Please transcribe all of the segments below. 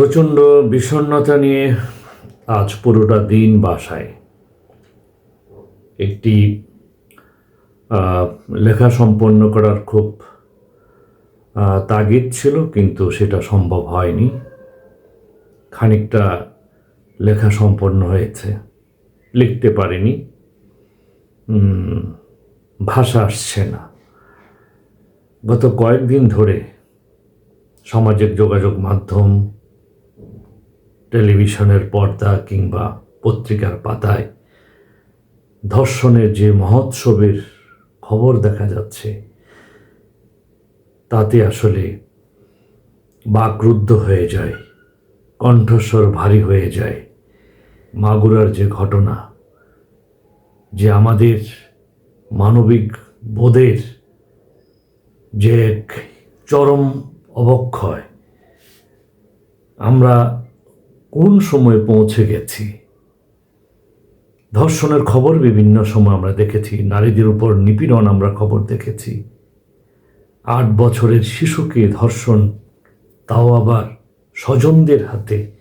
প্রচণ্ড বিষণ্ণতা নিয়ে আজ পুরোটা দিন বাসায়। একটি লেখা সম্পন্ন করার খুব তাগিদ ছিল, কিন্তু সেটা সম্ভব হয়নি। খানিকটা লেখা সম্পন্ন হয়েছে। লিখতে পারিনি। ভাষা আসছে না। গত কয়েকদিন ধরে সামাজিক যোগাযোগ মাধ্যম টেলিভিশনের পর্দা কিংবা পত্রিকার পাতায় ধর্ষণের যে মহোৎসবের খবর দেখা যাচ্ছে, তাতে আসলে বাকরুদ্ধ হয়ে যায়, কণ্ঠস্বর ভারী হয়ে যায় মাগুরার যে ঘটনা, যে আমাদের মানবিক বোধের যে এক চরম অবক্ষয়। আমরা কোন সময়ে পৌঁছে গেছি? ধর্ষণের খবর বিভিন্ন সময় আমরা দেখেছি। নারীদের উপর নিপীড়ন আমরা খবর দেখেছি। আট বছরের শিশুকে ধর্ষণ, তাও আবার স্বজনদের হাতে।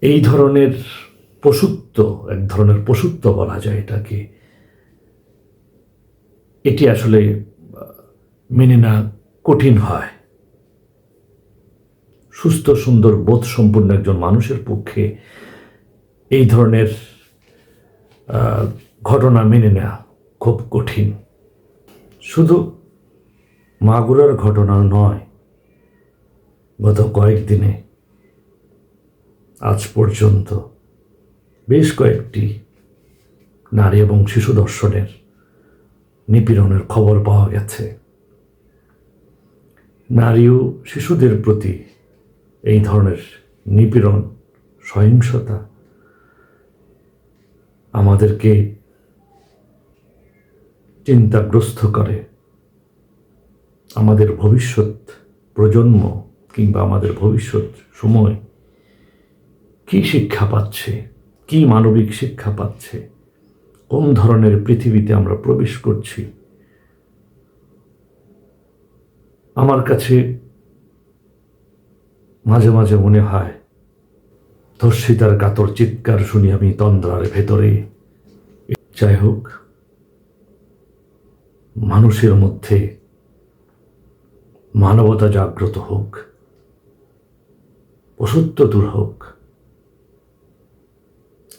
এই ধরনের পশুত্ব, এক ধরনের পশুত্ব বলা যায় এটাকে। এটি আসলে মেনে না কঠিন হয়। সুস্থ, সুন্দর বোধ সম্পূর্ণ একজন মানুষের পক্ষে এই ধরনের ঘটনা মেনে নেওয়া খুব কঠিন। শুধু মাগুরার ঘটনা নয়, গত কয়েকদিনে আজ পর্যন্ত বেশ কয়েকটি নারী এবং শিশু দর্শনের নিপীড়নের খবর পাওয়া গেছে। নারী ও শিশুদের প্রতি এই ধরনের নিপীড়ন, সহিংসতা আমাদেরকে চিন্তাগ্রস্ত করে। আমাদের ভবিষ্যৎ প্রজন্ম কিংবা আমাদের ভবিষ্যৎ সময় কি শিক্ষা পাচ্ছে, কি মানবিক শিক্ষা পাচ্ছে, কোন ধরনের পৃথিবীতে আমরা প্রবেশ করছি? আমার কাছে মাঝে মাঝে মনে হয়, ধর্ষিতার কাতর চিৎকার শুনি আমি তন্দ্রার ভেতরে। যাই হোক, মানুষের মধ্যে মানবতা জাগ্রত হোক পশুত্ব দূর হোক,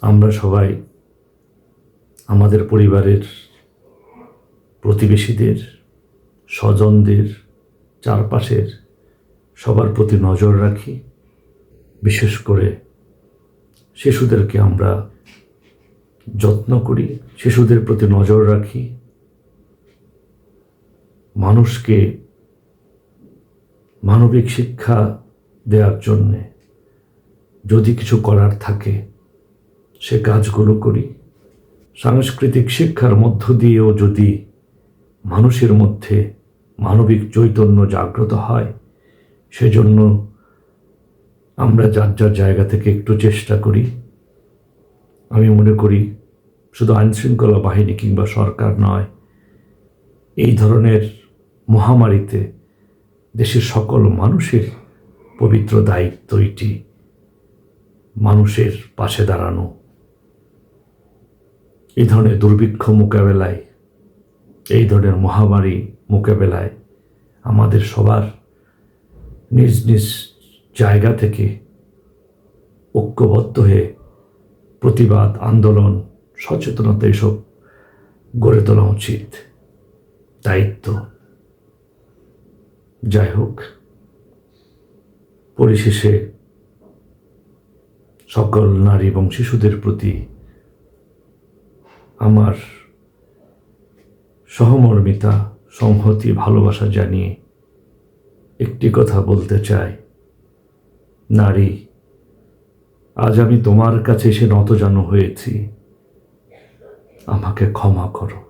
আমরা সবাই আমাদের পরিবারের প্রতিবেশীদের, স্বজনদের, চারপাশের সবার প্রতি নজর রাখি। বিশেষ করে শিশুদেরকে আমরা যত্ন করি, শিশুদের প্রতি নজর রাখি। মানুষকে মানবিক শিক্ষা দেওয়ার জন্যে যদি কিছু করার থাকে, সে কাজগুলো করি। সাংস্কৃতিক শিক্ষার মধ্য দিয়েও যদি মানুষের মধ্যে মানবিক চৈতন্য জাগ্রত হয় সেজন্য আমরা যার যার জায়গা থেকে একটু চেষ্টা করি। আমি মনে করি শুধু আইনশৃঙ্খলা বাহিনী কিংবা সরকার নয়, এই ধরনের মহামারীতে দেশের সকল মানুষের পবিত্র দায়িত্ব এটি, মানুষের পাশে দাঁড়ানো। এই ধরনের দুর্ভিক্ষ মোকাবেলায়, এই ধরনের মহামারী মোকাবেলায় আমাদের সবার নিজ নিজ জায়গা থেকে ঐক্যবদ্ধ হয়ে প্রতিবাদ, আন্দোলন, সচেতনতা এসব গড়ে তোলা উচিত। দায়িত্ব। যাই হোক, পরিশেষে সকল নারী এবং শিশুদের প্রতি আমার সহমর্মিতা, সংহতি, ভালোবাসা জানিয়ে একটি কথা বলতে চাই। নারী, আজ আমি তোমার কাছে এসে নতজানু হয়েছি। আমাকে ক্ষমা করো।